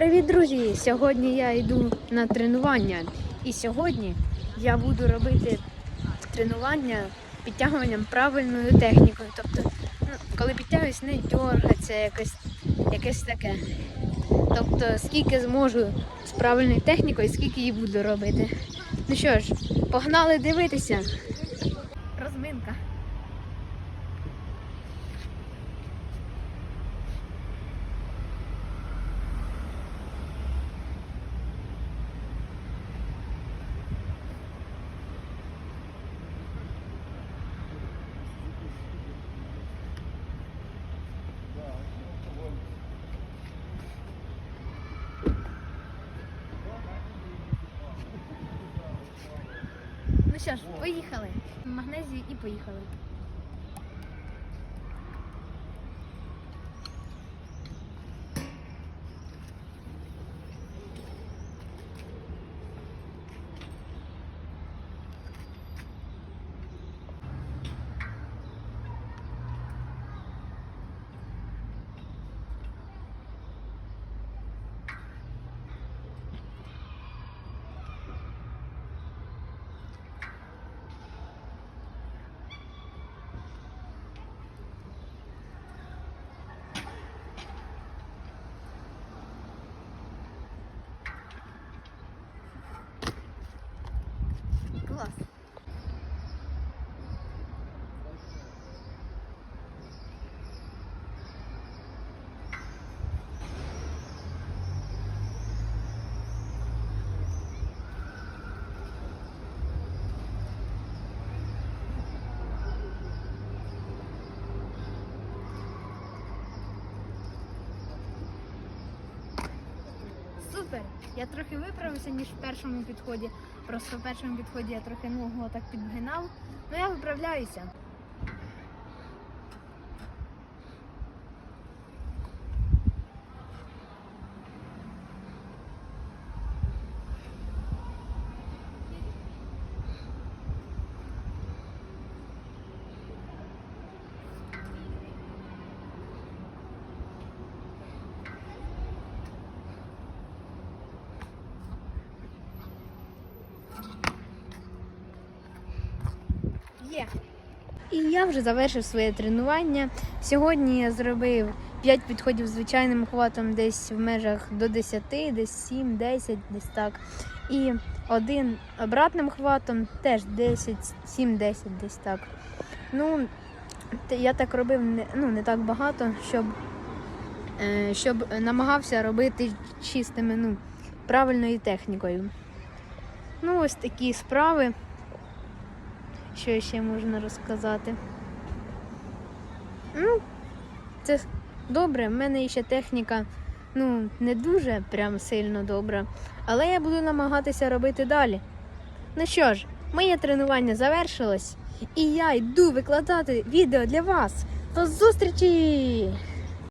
Привіт, друзі! Сьогодні я йду на тренування. І сьогодні я буду робити тренування підтягуванням правильною технікою. Тобто, ну, коли підтягуюсь, не дергаться, якось, якесь таке. Тобто, скільки зможу з правильною технікою, скільки її буду робити. Ну що ж, погнали дивитися. Розминка. Що ж, поїхали. Магнезію і поїхали. Супер! Я трохи виправився, ніж в першому підході. Просто в першому підході я трохи ногу так підгинав. Ну я виправляюся. Є. І я вже завершив своє тренування. Сьогодні я зробив 5 підходів звичайним хватом десь в межах до 10, десь 7, 10, десь так. І один обратним хватом теж 10, 7, 10, десь так. Ну, я так робив не, ну, не так багато, щоб, е, щоб намагався робити чистими, ну, правильною технікою. Ну, ось такі справи. Що ще можна розказати? Ну, це добре. В мене ще техніка ну, не дуже прям сильно добра. Але я буду намагатися робити далі. Ну що ж, моє тренування завершилось, і я йду викладати відео для вас. До зустрічі!